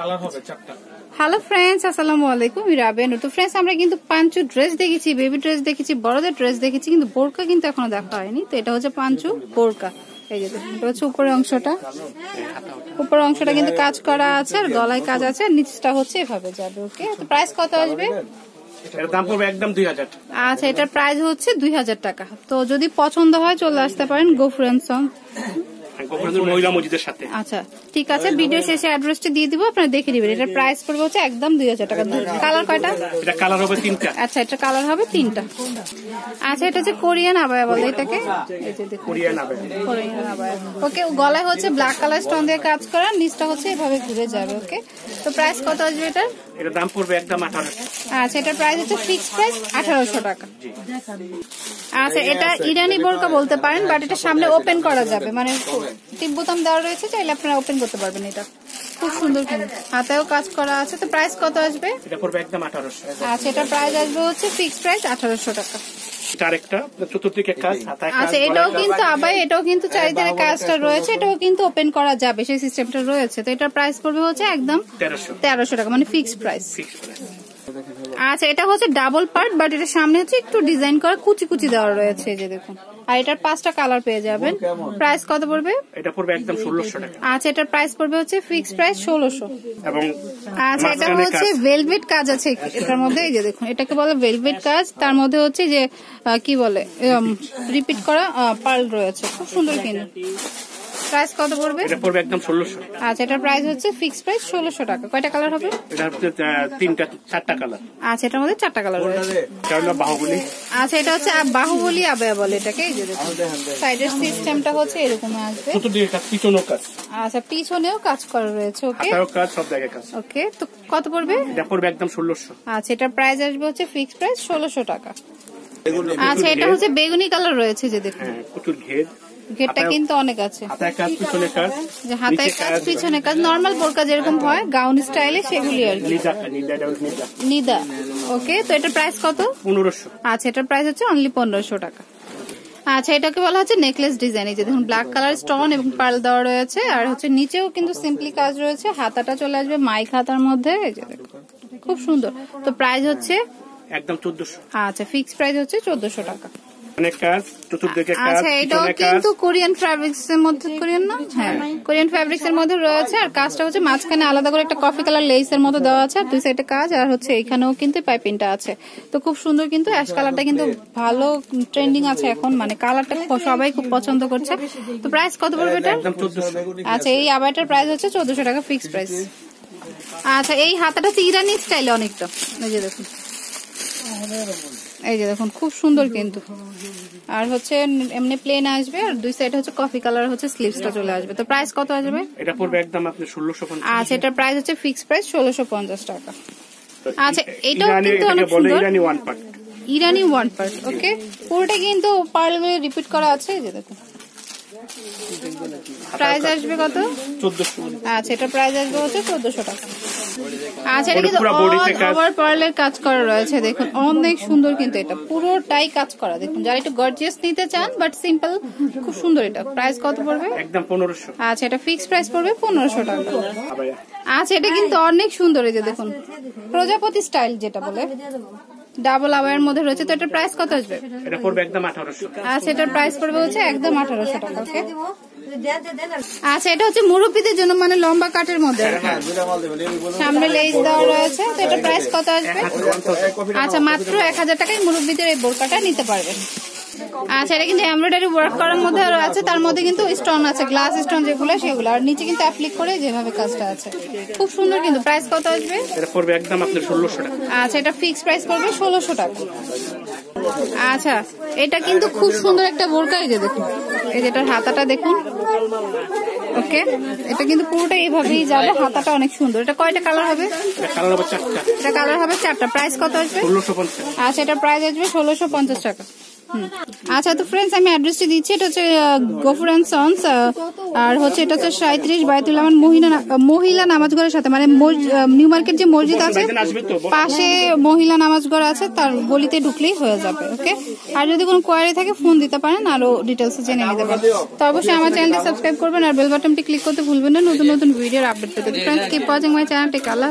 Colour হবে চারটা। Hello friends আসসালামু আলাইকুম। রাবেন তো ফ্রেন্ডস আমরা কিন্তু পাঞ্চু ড্রেস দেখেছি বেবি ড্রেস দেখেছি বড়দের ড্রেস দেখেছি কিন্তু বোরকা কিন্তু এখনও দেখা হয়নি। তো এটা হচ্ছে পাঞ্চু বোরকা। এই যে এটা হচ্ছে উপরের অংশটা। উপরের অংশটা কিন্তু কাজ করা আছে আর গলায় কাজ আছে আর নিচটা হচ্ছে এভাবে যাবে ওকে তো প্রাইস কত আসবে? দাম পড়বে একদম আচ্ছা এটার প্রাইস হচ্ছে দুই হাজার টাকা। তো যদি পছন্দ হয় চলে আসতে পারেন গো ফ্রেন্ড সং মহিলা মসজিদের সাথে। আচ্ছা ঠিক আছে ভিডিও শেষে অ্যাড্রেসটা দিয়ে দিব আপনারা দেখে নেবেন। এটার প্রাইস পড়বে হচ্ছে একদম দুই হাজার টাকা। কালার কয়টা? এটা কালার হবে তিনটা। আচ্ছা এটা কালার হবে তিনটা। আচ্ছা এটা হচ্ছে কোরিয়ান আবায়া বলে এটাকে? কোরিয়ান আবায়া ওকে গলায় হচ্ছে ব্ল্যাক কালার স্টোন দিয়ে কাজ করা নিচটা হচ্ছে এভাবে ঘুরে যাবে ওকে? তো প্রাইস কত আসবে এটার? এটার দাম পড়বে একদম আঠারো আচ্ছা এটার প্রাইস হচ্ছে ফিক্স প্রাইস আঠারোশো টাকা। আচ্ছা এটা ইরানি বোরকা বলতে পারেন বাট এটা সামনে ওপেন করা যাবে মানে টিপ বোতাম দেওয়া রয়েছে চাইলে আপনারা ওপেন করতে পারবেন এটা। খুব সুন্দর কিন্তু। হাতেও কাজ করা আছে। তো প্রাইস কত আসবে? এটা পড়বে একদম আঠারোশো। আচ্ছা এটার প্রাইস আসবে হচ্ছে ফিক্স প্রাইস আঠারোশো টাকা। এটা আরেকটা চতুর্দিকে কাজ হাতায় কাজ আচ্ছা এটাও কিন্তু আবার এটাও কিন্তু চারিদিকে কাজটা রয়েছে এটাও কিন্তু ওপেন করা যাবে সেই সিস্টেমটা রয়েছে। তো এটার প্রাইস পড়বে হচ্ছে একদম তেরোশো। টাকা মানে ফিক্স প্রাইস আচ্ছা এটা হচ্ছে ডাবল পার্ট বাট এটা সামনে হচ্ছে একটু ডিজাইন করা কুচি কুচি দেওয়া রয়েছে যে দেখুন। আর এটার পাঁচটা কালার পেয়ে যাবেন। প্রাইস কত পড়বে? এটা পড়বে একদম ষোলোশো টাকা। আচ্ছা এটার প্রাইস পড়বে হচ্ছে ফিক্সড প্রাইস ষোলোশো। এবং আচ্ছা এটা হচ্ছে ভেলভেট কাজ আছে। এটার মধ্যে এই যে দেখুন এটাকে বলে ভেলভেট কাজ। তার মধ্যে হচ্ছে যে আহ, কি বলে রিপিট করা পার্ল রয়েছে। খুব সুন্দর কিন্তু। প্রাইস কত পড়বে? এটা পড়বে একদম ষোলোশো। আচ্ছা এটার প্রাইস হচ্ছে ফিক্সড প্রাইস ষোলোশো টাকা। কয়টা কালার হবে? এটা হচ্ছে তিনটা চারটা কালার আচ্ছা এটার মধ্যে চারটা কালার রয়েছে। এটা হলো বাহুগুলি আচ্ছা এটা হচ্ছে বাহুবলী আবায়া বলে এটাকে এই যে দেখুন। সাইডের সিস্টেমটা হচ্ছে এরকম আসবে। চতুর্দিকে কাজ পিছনেও কাজ। আচ্ছা পিছনেও কাজ করা রয়েছে ওকে? হাতায়ও কাজ সব জায়গায় কাজ। ওকে তো কত পড়বে? এটা পড়বে একদম ষোলোশো। আচ্ছা এটার প্রাইস আসবে হচ্ছে ফিক্স প্রাইস ষোলোশো টাকা। আচ্ছা এটা হচ্ছে বেগুনি কালার রয়েছে যে দেখুন। হ্যাঁ প্রচুর ঘের। হাতায়- কিন্তু অনেক আছে। হাতায় কাজ পিছনে কাজ নর্মাল বোরকা যেরকম হয় গাউন স্টাইলে সেগুলি আর কি। নিদা এটা ওকে তো এটার প্রাইস কত? পনেরোশো। আচ্ছা এটার প্রাইস হচ্ছে অনলি পনেরোশো টাকা। আচ্ছা এটাকে বলা হচ্ছে নেকলেস ডিজাইন এই যে দেখুন ব্ল্যাক কালার স্টোন এবং পার্ল দেওয়া রয়েছে আর হচ্ছে নিচেও কিন্তু সিম্পলি কাজ রয়েছে হাতাটা চলে আসবে মাইক হাতার মধ্যে এই যে খুব সুন্দর। তো প্রাইস হচ্ছে? একদম চোদ্দশো। আচ্ছা ফিক্স প্রাইস হচ্ছে চোদ্দশো টাকা। অনেক কাজ চতুর্দিকে কাজ আচ্ছা এটাও কিন্তু কোরিয়ান ফ্যাব্রিক্স এর মধ্যে কোরিয়ান না? হ্যাঁ কোরিয়ান ফ্যাব্রিক্স এর মধ্যে রয়েছে আর কাজটা হচ্ছে মাঝখানে আলাদা করে একটা কফি কালার লেস এর মতো দেওয়া আছে আর দুই সাইডে কাজ আর হচ্ছে এখানেও কিন্তু পাইপিংটা আছে। তো খুব সুন্দর কিন্তু অ্যাশ কালারটা কিন্তু ভালো ট্রেন্ডিং আছে এখন মানে কালারটা সবাই খুব পছন্দ করছে। তো প্রাইস কত পড়বে এটা আচ্ছা এই আবারটার প্রাইস হচ্ছে চোদ্দশো টাকা ফিক্স প্রাইস আচ্ছা এই হাতাটা হচ্ছে ইরানি স্টাইলে অনেকটা। এই যে দেখুন। এই যে দেখুন খুব সুন্দর কিন্তু। আর হচ্ছে এমনি প্লেন আসবে আর দুই সাইড হচ্ছে কফি কালার হচ্ছে স্লিভসটা চলে আসবে। তো প্রাইস কত আসবে? এটা পড়বে একদম আপনি ষোলোশো আচ্ছা এটার প্রাইস হচ্ছে ফিক্স প্রাইস ষোলোশো পঞ্চাশ টাকা। আচ্ছা, এটাও কিন্তু অনেক সুন্দর। ইরানি ওয়ান পার্ট ইরানি ওয়ান পার্ট ওকে পুরোটা কিন্তু পার্লগুলো রিপিট করা আছে এই যে দেখুন। প্রাইস আসবে কত? চোদ্দশো। আচ্ছা এটা প্রাইস আসবে হচ্ছে চোদ্দশো টাকা। আচ্ছা এটা কিন্তু কাজ। ওভার পার্লের কাজ করা রয়েছে দেখুন। অনেক সুন্দর কিন্তু এটা। পুরোটাই কাজ করা দেখুন। যারা একটু গর্জিয়াস নিতে চান বাট সিম্পল খুব সুন্দর এটা। প্রাইস কত পড়বে? একদম আচ্ছা এটা ফিক্সড প্রাইস পড়বে পনেরোশো টাকা। আচ্ছা এটা কিন্তু অনেক সুন্দর এই যে দেখুন। প্রজাপতি স্টাইল যেটা বলে। ডাবল আওয়ার মধ্যে রয়েছে তো এটার প্রাইস কত আসবে? এটা পড়বে একদম আঠারোশো। আচ্ছা এটার প্রাইস পড়বে হচ্ছে একদম আঠারোশো টাকা ওকে আচ্ছা এটা হচ্ছে মুরব্বীদের জন্য মানে লম্বা কাটের মধ্যে। সামনে লেস দেওয়া রয়েছে তো এটা প্রাইস কত আসবে? আচ্ছা মাত্র এক হাজার টাকায় মুরব্বীদের এই বোরকাটা নিতে পারবেন। আচ্ছা এটা কিন্তু এমব্রয়ডারি ওয়ার্ক করার মধ্যে আছে তার মধ্যে কিন্তু স্টোন আছে গ্লাস স্টোন যেগুলো সেগুলো। আর নিচে কিন্তু অ্যাপ্লিক করে যেভাবে কাজটা আছে। খুব সুন্দর কিন্তু প্রাইস কত আসবে? এটা পড়বে একদম আপনার ষোলোশো টাকা। আচ্ছা এটা ফিক্স প্রাইস পড়বে ষোলোশো টাকা। আচ্ছা এটা কিন্তু খুব সুন্দর একটা বোরকা এই যে দেখুন। এই যেটার হাতাটা দেখুন। ওকে এটা কিন্তু পুরোটা এইভাবেই যাবে হাতাটা অনেক সুন্দর। এটা কয়টা কালার হবে? কালার হবে চারটা। এটা কালার হবে চারটা। প্রাইস কত আসবে? ষোলোশো পঞ্চাশ। আচ্ছা এটা প্রাইস আসবে ষোলোশো পঞ্চাশ টাকা। আচ্ছা তো ফ্রেন্ডস আমি অ্যাড্রেসটি দিচ্ছি। এটা হচ্ছে গফুর অ্যান্ড সন্স আর হচ্ছে এটা হচ্ছে সাঁত্রিশ বায়তুল রহমান মহিলা মহিলা নামাজ ঘরের সাথে মানে নিউ মার্কেট যে মসজিদ আছে পাশে মহিলা নামাজ ঘর আছে তার গলিতে ঢুকলেই হয়ে যাবে ওকে আর যদি কোনো কোয়ারি থাকে ফোন দিতে পারেন আরও ডিটেলস জেনে নিতে পারেন। তো অবশ্যই আমার চ্যানেলটি সাবস্ক্রাইব করবেন আর বেল বাটনটি ক্লিক করতে ভুলবেন না। নতুন নতুন ভিডিওর আপডেট পেতে friends keep watching my channel take Allah